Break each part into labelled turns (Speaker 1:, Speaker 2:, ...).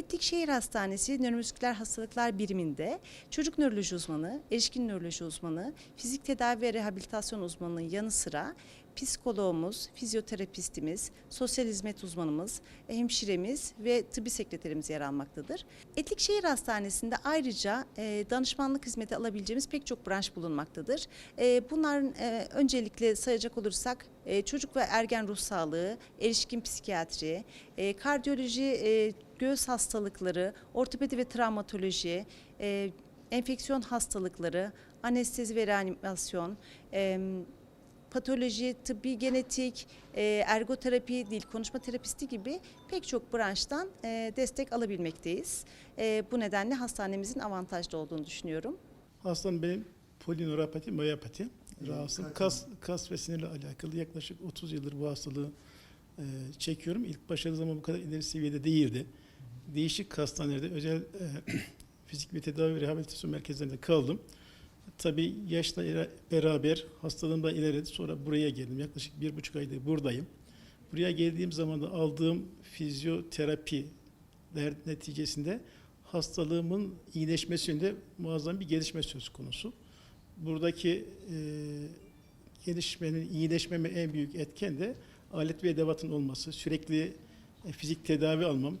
Speaker 1: Etlik Şehir Hastanesi Nöromüsküler Hastalıklar Biriminde çocuk nöroloji uzmanı, erişkin nöroloji uzmanı, fizik tedavi ve rehabilitasyon uzmanının yanı sıra psikologumuz, fizyoterapistimiz, sosyal hizmet uzmanımız, hemşiremiz ve tıbbi sekreterimiz yer almaktadır. Etlik Şehir Hastanesi'nde ayrıca e, danışmanlık hizmeti alabileceğimiz pek çok branş bulunmaktadır. E, bunların e, öncelikle sayacak olursak e, çocuk ve ergen ruh sağlığı, erişkin psikiyatri, e, kardiyoloji, e, göğüs hastalıkları, ortopedi ve travmatoloji, e, enfeksiyon hastalıkları, anestezi ve reanimasyon, e, patoloji, tıbbi genetik, e, ergoterapi, dil konuşma terapisti gibi pek çok branştan e, destek alabilmekteyiz. E, bu nedenle hastanemizin avantajlı olduğunu düşünüyorum.
Speaker 2: Hastam benim polinöropati, miyopati. Rahatsız kas, kas ve sinirle alakalı yaklaşık 30 yıldır bu hastalığı e, çekiyorum. İlk başladığı zaman bu kadar ileri seviyede değildi. Değişik hastanelerde özel e, fizik ve tedavi ve rehabilitasyon merkezlerinde kaldım. Tabii yaşla beraber hastalığım da ilerledi. Sonra buraya geldim. Yaklaşık bir buçuk aydır buradayım. Buraya geldiğim zaman da aldığım fizyoterapiler neticesinde hastalığımın iyileşmesinde muazzam bir gelişme söz konusu. Buradaki e, gelişmenin, iyileşmeme en büyük etken de alet ve edevatın olması, sürekli e, fizik tedavi almam, e,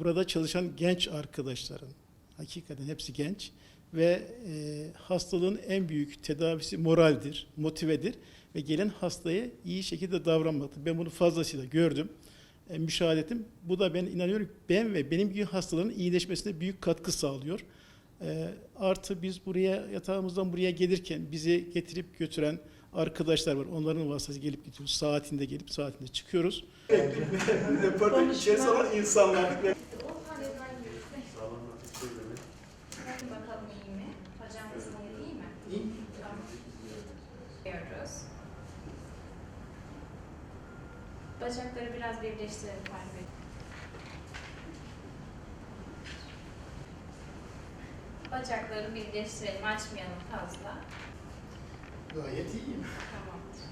Speaker 2: burada çalışan genç arkadaşların, hakikaten hepsi genç ve e, hastalığın en büyük tedavisi moraldir, motivedir ve gelen hastaya iyi şekilde davranmaktır. Ben bunu fazlasıyla gördüm, e, müşahede ettim. Bu da ben inanıyorum ben ve benim gibi hastaların iyileşmesine büyük katkı sağlıyor. E, artı biz buraya yatağımızdan buraya gelirken bizi getirip götüren arkadaşlar var. Onların vasıtasıyla gelip gidiyoruz. Saatinde gelip saatinde çıkıyoruz.
Speaker 3: Departman içerisinde olan insanlar.
Speaker 4: Bakın bakalım iyi mi? Hocam sinir iyi mi?
Speaker 3: İyi.
Speaker 4: Tamam. Diyoruz. Bacakları biraz birleştirelim Bey. Bacakları birleştirelim, açmayalım fazla.
Speaker 3: Gayet iyiyim.
Speaker 4: Tamamdır.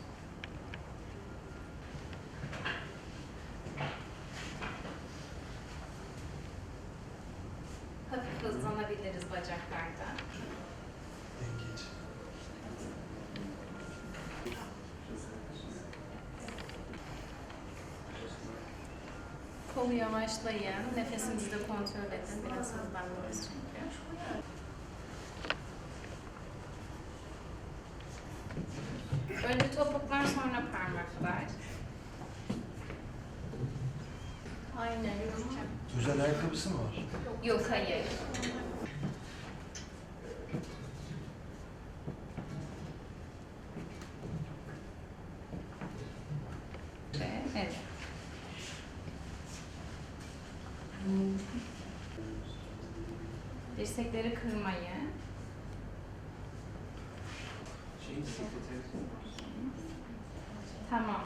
Speaker 4: Hafif hızlanabiliriz bacaklarda. Kolu yavaşlayın, nefesinizi de kontrol edin. Biraz hızlandınız çünkü. Önce topuklar sonra parmaklar. Aynen.
Speaker 3: Özel ayakkabısı mı var?
Speaker 4: Yok hayır. Ve evet. Dirsekleri kırmayın. Tamamdır.